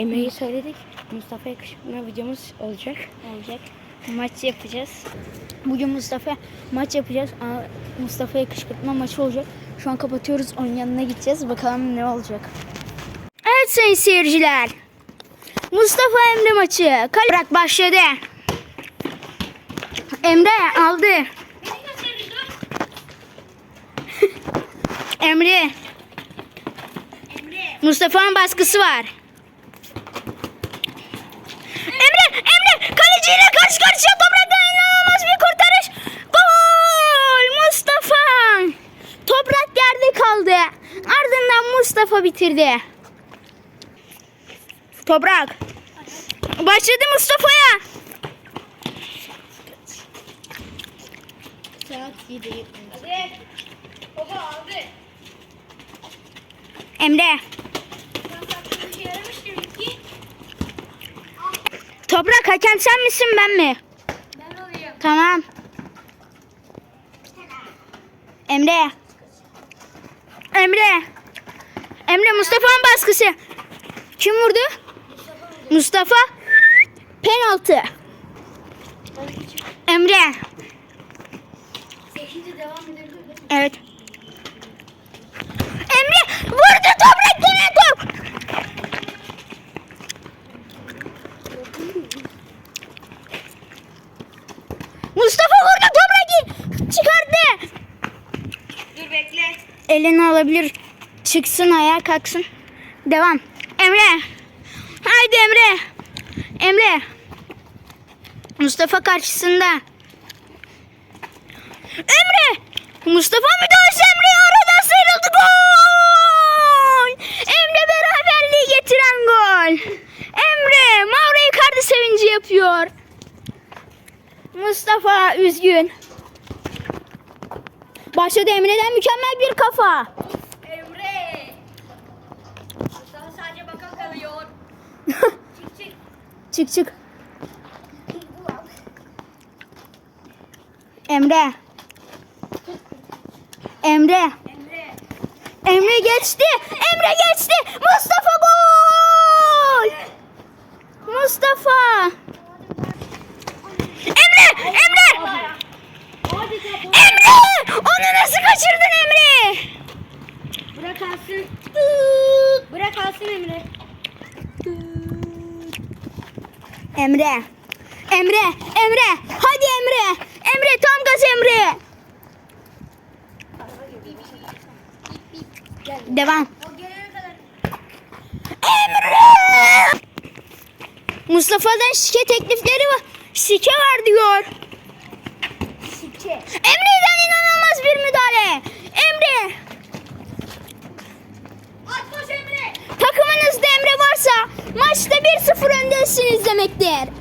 Emre'yi söyledik. Mustafa'ya kışkırtma videomuz olacak. olacak. Maç yapacağız. Bugün Mustafa maç yapacağız. Aa, Mustafa'ya kışkırtma maçı olacak. Şu an kapatıyoruz. Onun yanına gideceğiz. Bakalım ne olacak. Evet sayın seyirciler. Mustafa Emre maçı. Kale bırak başladı. Emre aldı. Emre. Mustafa'nın baskısı var. Emre, Emre kaleciyle karşı karşıya topraktan inanılmaz bir kurtarış. Gol Mustafa. Toprak yerde kaldı. Ardından Mustafa bitirdi. Toprak. Başladı Mustafa'ya. Saat 7. Emre. Toprak hakem sen misin ben mi? Ben olayım. Tamam. Emre. Emre. Emre Mustafa'nın baskısı. Kim vurdu? Mustafa. Penaltı. Emre. 8'de devam edebilir Evet. Emre vurdu toprak gene top. Mustafa vurdu toprak çıkardı. Dur bekle. Elini alabilir. Çıksın ayağa kalksın. Devam. Emre. Haydi Emre. Emre. Mustafa karşısında. Emre. Mustafa müdahalesi Emre'ye aradan sıyrıldı. Gol. Mustafa üzgün. Başladı Emre'den mükemmel bir kafa. Emre. Mustafa sadece bakan kalıyor. Çık çık. Çık çık. Emre. Emre. Emre. Emre geçti. Emre geçti. Mustafa gol. Mustafa. Emre. Emre. Hadi kapı. Emre. Onu nasıl kaçırdın Emre? Bırak Bırak alsın Emre. Emre. Emre. Emre. Hadi Emre. Emre tam gaz Emre. Devam. Emre! Mustafa'dan şike teklifleri var. Şike var diyor. Şike. Emre'den inanılmaz bir müdahale. Emre. Atmış